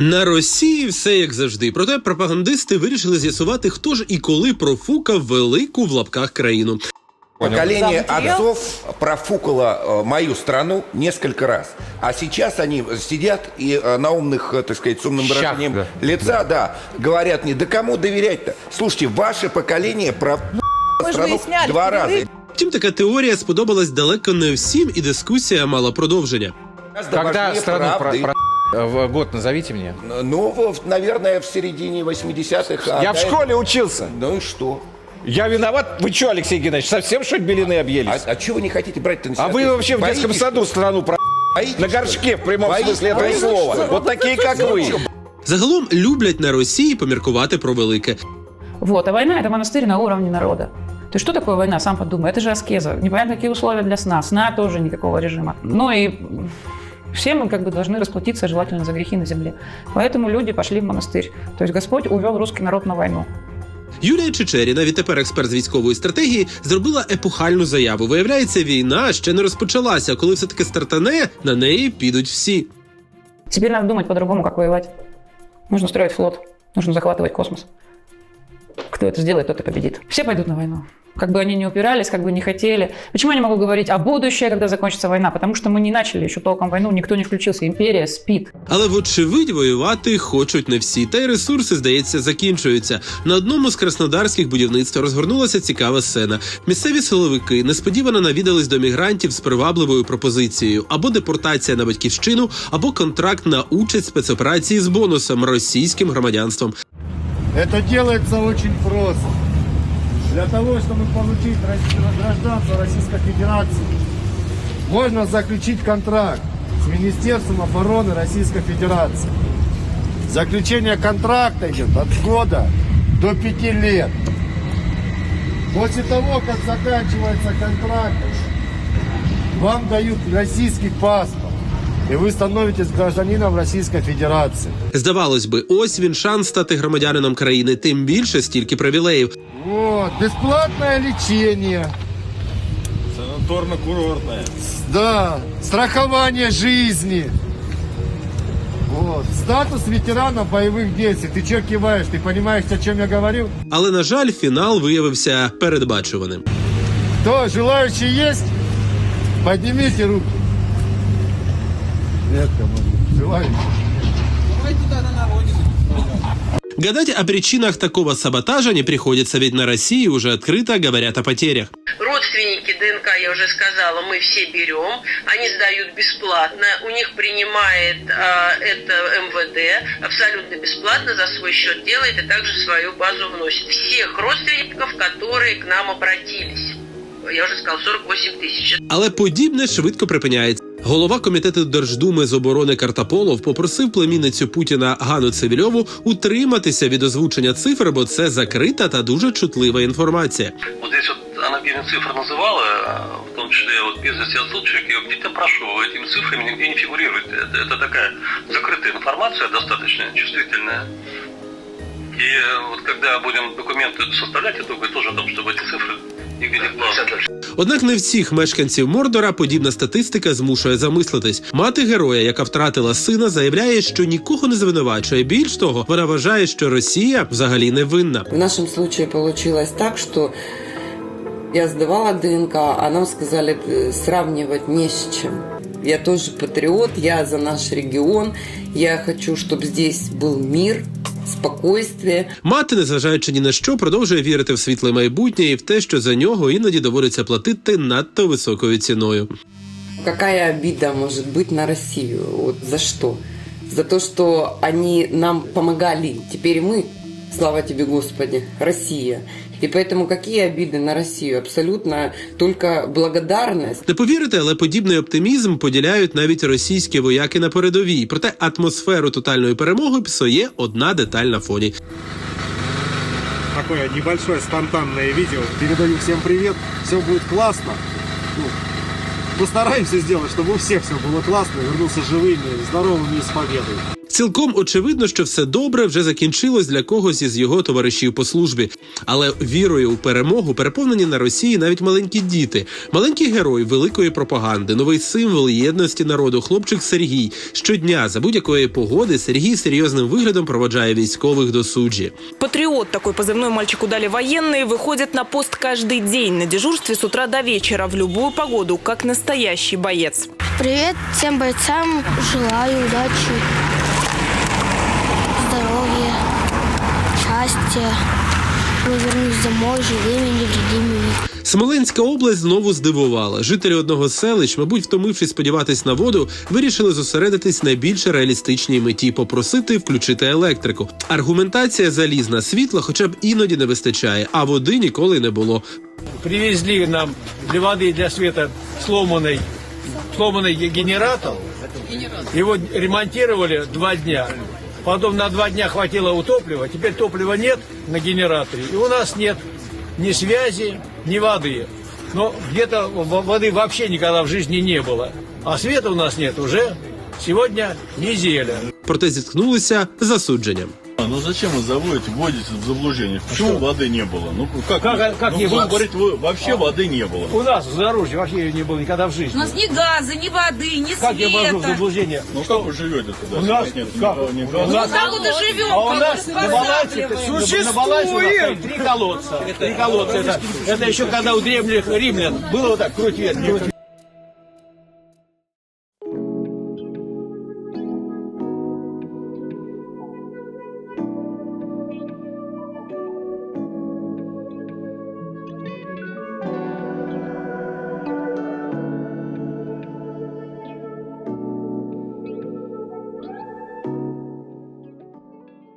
На Росії все як завжди. Проте пропагандисти вирішили з'ясувати, хто ж і коли профукав велику в лапках країну. Поколение За материал? отцов профукало э, мою страну несколько раз. А сейчас они сидят и э, на умных, э, так сказать, с умным Щах, выражением да. лица, да. говорят мне, да кому доверять-то? Слушайте, ваше поколение про Мы же страну выясняли, два раза. перерыв. Втім, така теорія сподобалась далеко не всім, і дискусія мала продовження. Гораздо Когда важнее страну про, правды. про- в год назовите мне. Ну, в- наверное, в середине 80-х. а Я в до школе учился. этого- Ну и что? Я виноват? Вы что, Алексей Геннадьевич, совсем что ли белины А, объелись? а чего вы не хотите брать-то на себя А вы вообще в детском Боитесь, саду страну про... Боитесь, На что ли? горшке, в прямом Боитесь? смысле этого Боитесь, слова. что ли? Вот такие, как вы. Загалом люблять на Росії поміркувати про велике. Вот, а война – это монастырь на уровне народа. То есть что такое война, сам подумай, это же аскеза. Непонятно, какие условия для сна. Сна тоже никакого режима. Ну и все мы как бы должны расплатиться желательно за грехи на земле. Поэтому люди пошли в монастырь. То есть Господь увел русский народ на войну. Юлія Чечеріна, відтепер експерт з військової стратегії, зробила епохальну заяву. Виявляється, війна ще не розпочалася. Коли все таки стартане, на неї підуть всі. Теперь надо думать по-другому, как воевать. Нужно строить флот, нужно захватывать космос. Кто это сделает, тот и победит. Все пойдут на войну. Как бы они не упирались, как бы не хотели. Почему я не могу говорить о будущее, когда закончится война? Потому что мы не начали еще толком войну, никто не включился, империя спит. Але вочевидь воювати хочуть не всі, та й ресурси, здається, закінчуються. На одному з краснодарських будівництв розгорнулася цікава сцена. Місцеві силовики несподівано навідались до мігрантів з привабливою пропозицією або депортація на батьківщину, або контракт на участь в спецоперації з бонусом російським громадянством. Это делается очень просто. Для того, чтобы получить рос- гражданство Российской Федерации, можно заключить контракт с Министерством обороны Российской Федерации. Заключение контракта идет от года до пяти лет. После того, как заканчивается контракт, вам дают российский паспорт, и вы становитесь гражданином Российской Федерации. Здавалось би, ось він шанс стати громадянином країни, тим більше стільки привілеїв. Вот, бесплатное лечение. Санаторно-курортная. Да, страхование жизни. Вот. Статус ветерана боевых действий. Ты что киваешь? Ты понимаешь, о чем я говорил? Але на жаль, фінал виявився передбачуваним. Кто, желающие есть? Поднимите руку. Нет, кому желающие. Гадать о причинах такого саботажа не приходится, ведь на России уже открыто говорят о потерях. Родственники ДНК, я уже сказала, мы все берем. Они сдают бесплатно. У них принимает а, это МВД абсолютно бесплатно за свой счет делает и также в свою базу вносит. Всех родственников, которые к нам обратились. Я уже сказала, 48 тысяч. Але подібне швидко припиняється. Голова комітету Держдуми з оборони Картаполов попросив племінницю Путіна Гану Цивільову утриматися від озвучення цифр, бо це закрита та дуже чутлива інформація. Вот здесь вот она перед цифр называла, в том числе вот без отсутствия, я где-то прошу, этими цифрами нигде не фигурирует. Это, это такая закрытая информация, достаточно чувствительная. И э, вот когда будем документы составлять, я думаю тоже о том, чтобы эти цифры нигде не вкладывались. Однак не всіх мешканців Мордора подібна статистика змушує замислитись. Мати героя, яка втратила сина, заявляє, що нікого не звинувачує. Більш того, вона вважає, що Росія взагалі не винна. В нашем случае получилось так, что я сдавала ДНК, а нам сказали э, сравнивать не с чем. Я тоже патриот, я за наш регион, я хочу, чтобы здесь был мир, спокойствие. Мати, незважаючи ні на що, продовжує вірити в світле майбутнє і в те, що за нього іноді доводиться платити надто високою ціною. Какая обида может быть на Россию? Вот за что? За то, что они нам помогали. Теперь мы, слава тебе, Господи, Россия. И поэтому какие обиды на Россию? Абсолютно только благодарность. Не повірите, але подібний оптимізм поділяють навіть російські вояки на передовій. Проте атмосферу тотальної перемоги псує одна деталь на фоні. Такое небольшое спонтанное видео. Передаю всем привет. Все будет классно. Ну, постараемся сделать, чтобы у всех все было классно, вернуться живыми, здоровыми и с победой. Цілком очевидно, що все добре вже закінчилось для когось із його товаришів по службі. Але вірою у перемогу переповнені на Росії навіть маленькі діти, маленький герой великої пропаганди, новий символ єдності народу, хлопчик Сергій. Щодня за будь-якої погоди Сергій серйозним виглядом проводжає військових до суджі. Патриот, такой позывной мальчику дали военные, выходит на пост каждый день на дежурстве с утра до вечера в любую погоду, как настоящий боец. Привет всем бойцам. Желаю удачи, счастья. Мы вернусь домой живыми, невредимыми. Смоленська область знову здивувала. Жителі одного з селищ, мабуть, втомившись сподіватись на воду, вирішили зосередитись на більш реалістичній меті попросити включити електрику. Аргументація залізна, світла, хоча б іноді не вистачає, а води ніколи не було. привезли нам для воды и для света сломанный, сломанный ге- генератор. Его ремонтировали два дня. Потом на два дня хватило у топлива. Теперь топлива нет на генераторе. И у нас нет ни связи, ни воды. Но где-то в- воды вообще никогда в жизни не было. А света у нас нет уже сегодня неделя. Проте зіткнулися з засудженням. Ну зачем вы заводите, вводите в заблуждение? Почему воды не было? Ну как, Как- вы- как ну, не вы было? говорите, вы- вообще воды не было. У нас в Зарожье вообще ее не было никогда в жизни. У нас ни газа, ни воды, ни Как я ввожу в заблуждение? Ну как вы живете тогда? У нас нет как? ни, ни У газа? нас- Откуда живем? А у нас на балансе, на балансе у нас стоит три колодца. Три колодца. Это, это еще когда у древних римлян было вот так, круть вверх, круть вверх.